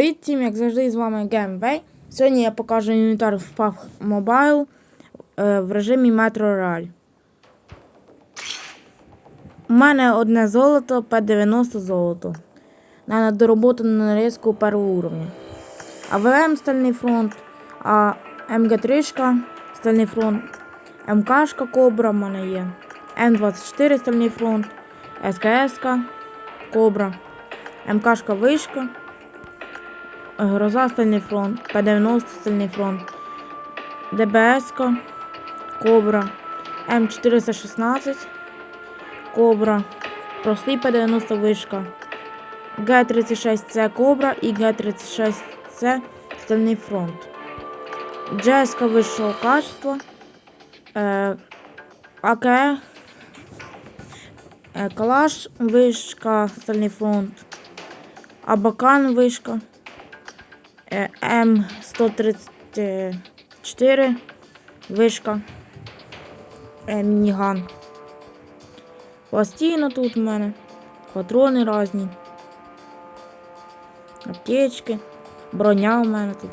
Привіт всім, як завжди, з вами GameWay. Сьогодні я покажу інвентар в PUBG Mobile в режимі Metro Real. У мене одне золото, П90 золото. На дороботану нарізку першого уровня. АВМ Стальний фронт, а МГ3 Стальний фронт, МК Кобра в мене є. М24 Стальний фронт, СКС Кобра, МК Вишка. Гроза Стальний фронт, П-90 Стальний фронт, ДБС, Кобра, М416, Кобра, простий П-90 вишка, Г36С Кобра і Г36С Стальний фронт. Джеска вищого качества, е, АК, е, Калаш вишка Стальний фронт, Абакан вишка. Е, М134 вишка. Мініган. Пластина тут у мене. Патрони різні. Аптечки. Броня у мене тут.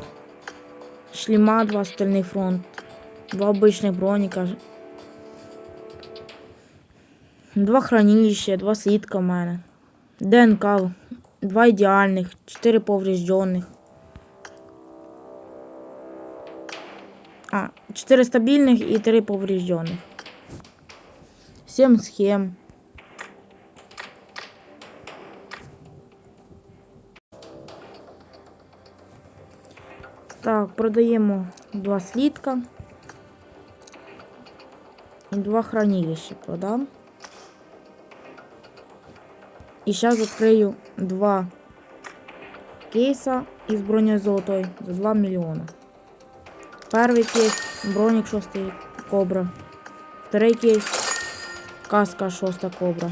Шліма, два стальний фронт. Два обичних броніка. Два хранилища, два слідка в мене. ДНК. Два ідеальних, чотири поврежденних. А, 4 стабильных и 3 поврежденных. 7 схем. Так, продаємо два слідка. І два хранилища продам. І зараз відкрию два кейса із бронею за 2 мільйони. Перший кейс, бронік шостий кобра. Второй кейс, каска шоста кобра.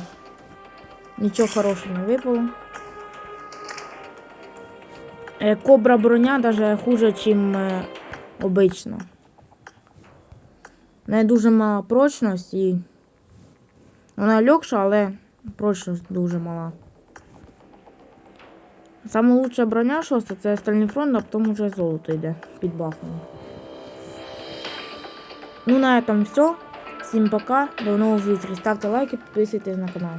Нічого хорошого не випало. Е, Кобра броня даже хуже, ніж е, обично. В неї дуже мала прочність і вона легша, але прочність дуже мала. Саме лучша броня шоста це стальний фронт, а потім вже золото йде під бахом. Ну на этом все. Всем пока. До новых встреч. Ставьте лайки, подписывайтесь на канал.